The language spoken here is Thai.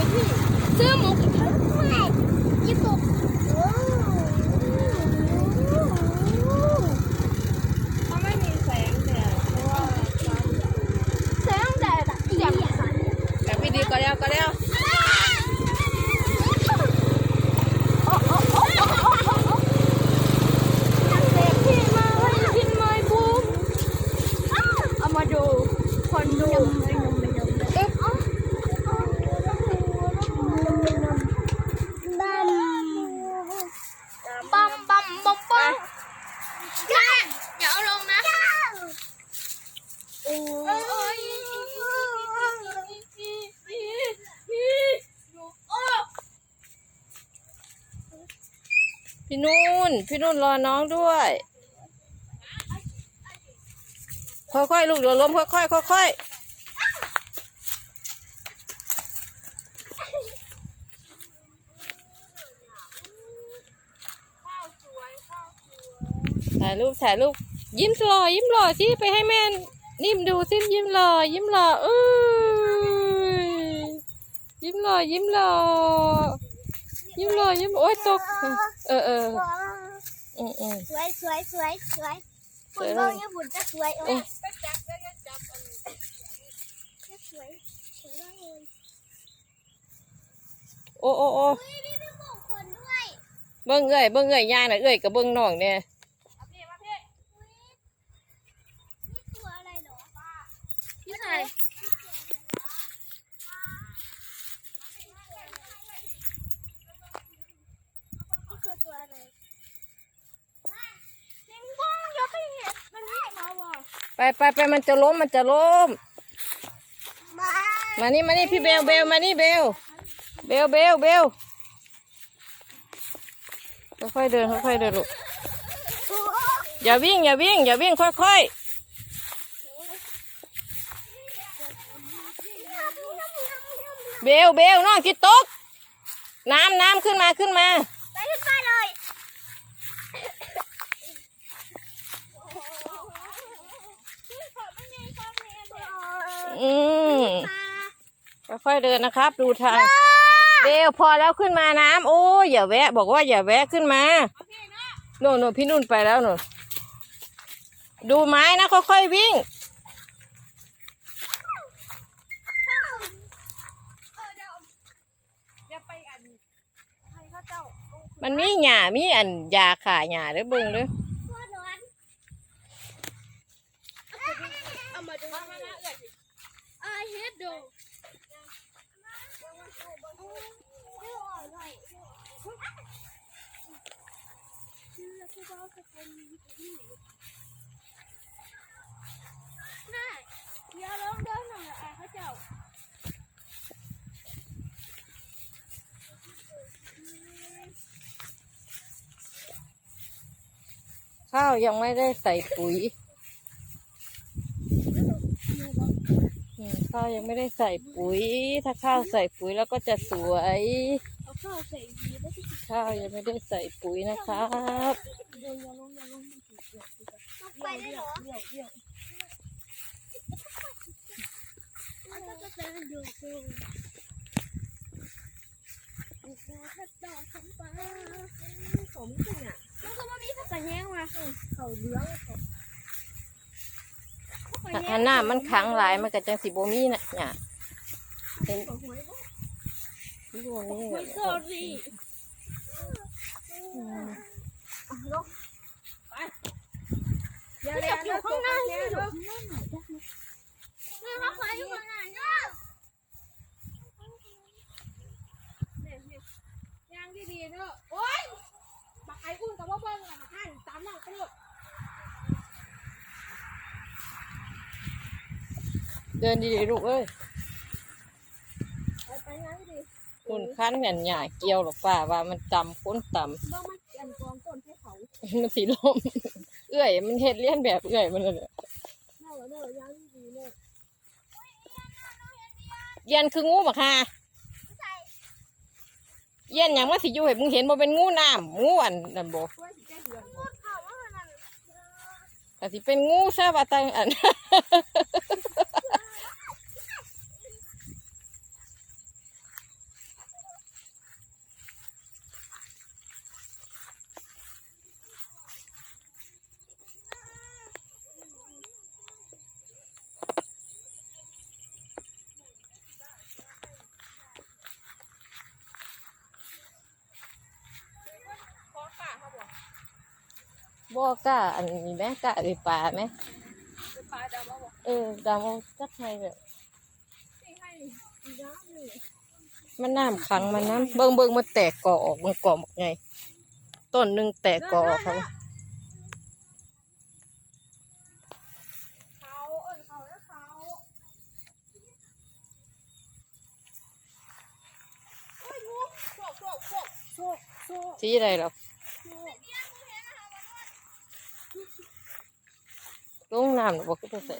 ไปที่ซื้อหมูกระทะด้วยญี่ปุ่เขาไม่มีแสงแดดแสงแดดแต่ไม่ดีก็แล้วก็แลี้าว พี่นุ่น พี่นุ่นรอน้องด้วย ค่อยๆ ลูกเดี๋ยวล้มค่อยๆ ค่อยๆถ่ายรูปถ่ายรูปยิ้มหล่อยิ้มหล่อสิไปให้แม่นิ่มดูสิยิ้มหล่อยิ้มหล่อเอ้ยยิ้มหล่อยิ้มหล่อ ยิ้มหล่อยิ้มโอ๊ยตก เออเอออืมอืมสวยสวยสวยสวยสวยบุญเลบ้องยเนี่ยบุญจะสวยเอ้เอ๊ะยสวยสวยมากเลยโอ้โอ้โอ้เฮ้ยนี่เป็นมงคลด้วยเบิ้งเอ้ยเบิ้งเอ้ยย่างน่ะเอ้ยกับเบิ้งน้องเนี่ยนี่ตัวอะไรเหรอพี่ไข่นี่ คือตัวอะไรลิงบ้องย่าไปเห็นมันไม่มาว่ะไปไปไปมันจะล้มมันจะล้ม มามานี่มานี่พี่เบลเบลมานี่เบลเบลเบลเบลค่อยๆเดินค่อยๆเดินลูกอย่าวิ่งอย่าวิ่งอย่าวิ่งค่อยๆเบลเบลน้องจิตตก น้ำน้ำขึ้นมาขึ้นมาเลย อืมค่อยๆเดินนะครับ ดูทางเบลพอแล้วขึ้นมาน้ำโอ้ยอย่าแวะ บอกว่าอย่าแวะขึ้นมาโน่นโน่นพี่นุ่นไปแล้วโน่นดูไม้นะค่อยๆวิ่งมันมีหญ้ามีอันยาขาหญ้าเด้อเบิ่งเด้อ เอามาดูอาเฮ็ดดูน่าเดี๋ยวลองเดินหน่อยอะเขา เจ้าข้าวยังไม่ได้ใส่ปุ๋ยอืม ข้าวยังไม่ได้ใส่ปุ๋ย ถ้าข้าวใส่ปุ๋ยแล้วก็จะสวย เอาข้าวใส่ดีแล้วที่ข้าวยังไม่ได้ใส่ปุ๋ยนะครับ เดินอย่าลงอย่าลงมันถูกเกี่ยวต้องไปได้เหรอเดี่ยวเดี่ยวมันก็จะเป็นเดี่ยวเดี่ยวถ้าต่อฉันไปผมจริงอะมันก็ไม่มีสักแห้งมาเขาเลี้ยงเขา อันหน้ามันขังหลายมันก็จังสิบ่มีน่ะเนี่ยเห็นเขาหวยบ่ที่บ่มีหวยสอรี่อืมอย่าเลี้ยงอยู่ข้างหน้าอย่าอยู่ข้างหน้าหน่อยได้ไหมแม่มาขายอยู่ข้างหน้าเนาะ ยางดีๆเนอะโอ๊ยบักไอ้อุ่นกับว่าเบิ้งอะบักหันตามน้องไปลูก เดินดีๆลูกเอ้ยไปงานดิคุณคันเนี่ยหญ้าเกี่ยวหรอกป้าว่ามันต่ำพ้นต่บ่มาอันกองต้นให้เขาำมันสีลม เอื้อย มันเฮ็ดเลี้ยนแบบเอื้อยมันเลยเน่าเน่ายางดีๆเน่ะเย็นคืองูบักฮาเย็นหยังมาสิอยู่ให้มึงเห็นบ่เป็นงูน้ำงูอันนั่นบ่ช่วยสิแก้เดือนพูดเขาว่ามันแต่สิเป็นงูซะว่าตังอัน บ่กล้าอันนี้แม่กล้าไปป่าไหมไปปลาดาวบอเออดาเวักให้แบบเลยมันน้ำขังมันน้ำเบิ่งเบิงมันแตกก่อออกมันก่อออกไงต้นหนึ่งแตกก่อกเขาเขาเอิเขาแล้เขาโอ้ยงคโชค สีอะไรหรอ ลงน้ำหรือบ่ก็บ่ใส่